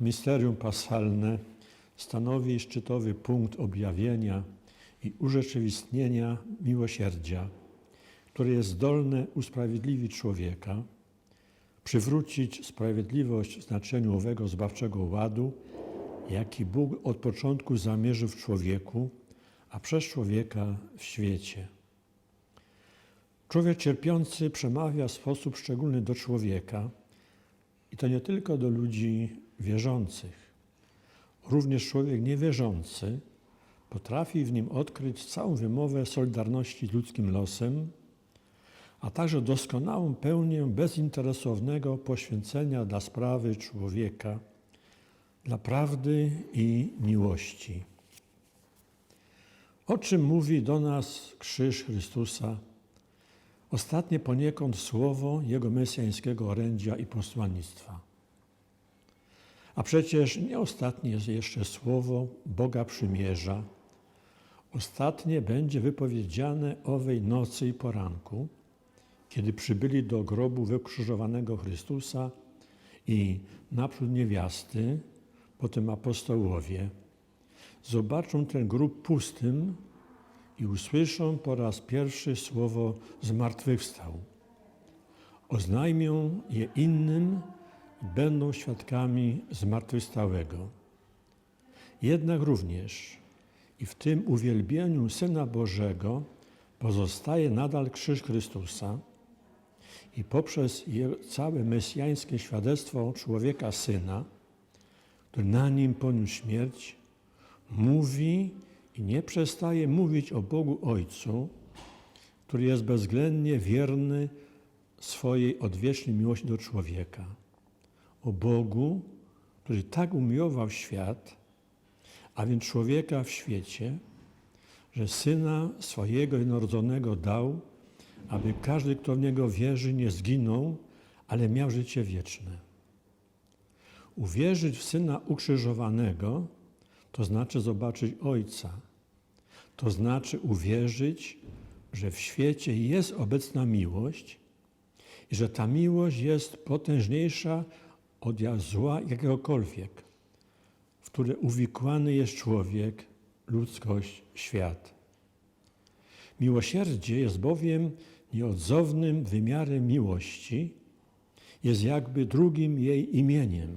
Misterium paschalne stanowi szczytowy punkt objawienia i urzeczywistnienia miłosierdzia, które jest zdolne usprawiedliwić człowieka, przywrócić sprawiedliwość w znaczeniu owego zbawczego ładu, jaki Bóg od początku zamierzył w człowieku, a przez człowieka w świecie. Człowiek cierpiący przemawia w sposób szczególny do człowieka to nie tylko do ludzi wierzących. Również człowiek niewierzący potrafi w nim odkryć całą wymowę solidarności z ludzkim losem, a także doskonałą pełnię bezinteresownego poświęcenia dla sprawy człowieka, dla prawdy i miłości. O czym mówi do nas krzyż Chrystusa, ostatnie poniekąd słowo Jego mesjańskiego orędzia i posłannictwa. A przecież nie ostatnie jest jeszcze słowo Boga przymierza. Ostatnie będzie wypowiedziane owej nocy i poranku, kiedy przybyli do grobu wykrzyżowanego Chrystusa i naprzód niewiasty, potem apostołowie, zobaczą ten grób pustym i usłyszą po raz pierwszy słowo zmartwychwstał. Oznajmią je innym i będą świadkami zmartwychwstałego. Jednak również i w tym uwielbieniu Syna Bożego pozostaje nadal krzyż Chrystusa i poprzez całe mesjańskie świadectwo człowieka Syna, który na nim poniósł śmierć, mówi i nie przestaje mówić o Bogu Ojcu, który jest bezwzględnie wierny swojej odwiecznej miłości do człowieka. O Bogu, który tak umiłował świat, a więc człowieka w świecie, że Syna swojego jednorodzonego dał, aby każdy, kto w Niego wierzy, nie zginął, ale miał życie wieczne. Uwierzyć w Syna ukrzyżowanego to znaczy zobaczyć Ojca. To znaczy uwierzyć, że w świecie jest obecna miłość i że ta miłość jest potężniejsza od zła jakiegokolwiek, w które uwikłany jest człowiek, ludzkość, świat. Miłosierdzie jest bowiem nieodzownym wymiarem miłości, jest jakby drugim jej imieniem,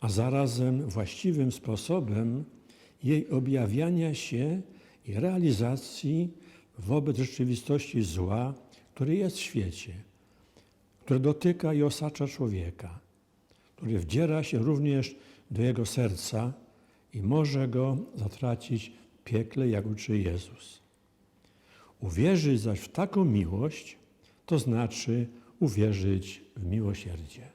a zarazem właściwym sposobem jej objawiania się i realizacji wobec rzeczywistości zła, które jest w świecie, które dotyka i osacza człowieka, które wdziera się również do jego serca i może go zatracić w piekle, jak uczy Jezus. Uwierzyć zaś w taką miłość, to znaczy uwierzyć w miłosierdzie.